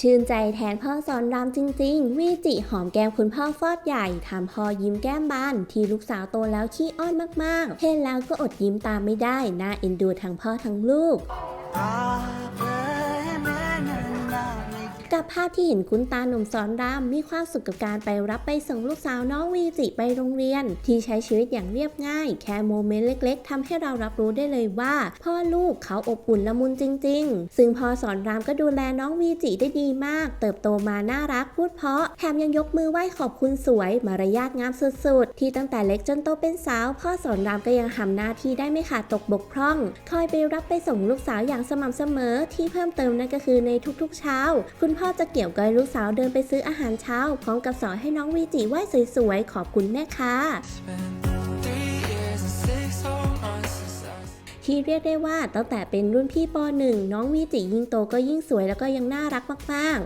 ชื่นใจแทนพ่อสอนรามจริง ๆ วิจิหอมแก้มคุณพ่อฟอดใหญ่ทำพ่อยิ้มแก้มบาน ที่ลูกสาวโตแล้วขี้อ้อนมากๆ เห็นแล้วก็อดยิ้มตามไม่ได้น่าเอ็นดูทั้งพ่อทั้งลูก กับภาพที่เห็นคุณตาหนุ่มสอนรามมีความสุขกับการไปรับไปส่งลูกสาวน้องวีจิไปโรงเรียน ที่ใช้ชีวิตอย่างเรียบง่าย แค่โมเมนต์เล็ก ๆทำให้เรารับรู้ได้เลยว่า พ่อลูกเขาอบอุ่นละมุนจริง ๆ ซึ่งพ่อสอนรามก็ดูแลน้องวีจิได้ดีมาก เติบโตมาน่ารักพูดเพราะแถมยังยกมือไหว้ขอบคุณสวย มารยาทงามสุดๆ ที่ตั้งแต่เล็กจนโตเป็นสาว พ่อสอนรามก็ยังทำหน้าที่ได้ไม่ขาดตกบกพร่อง คอยไปรับไปส่งลูกสาวอย่างสม่ำเสมอที่เพิ่มเติมนั่นก็คือในทุกๆเช้า คุณพ่อจะเกี่ยวก้อยลูกสาวเดินไปซื้ออาหารเช้า พร้อมกับสอนให้น้องวีจิไหว้สวยๆ ขอบคุณแม่ค้าที่เรียกได้ว่าตั้งแต่เป็นรุ่นพี่ป .1 น้องวีจิยิ่งโตก็ยิ่งสวยแล้วก็ยังน่ารักมาก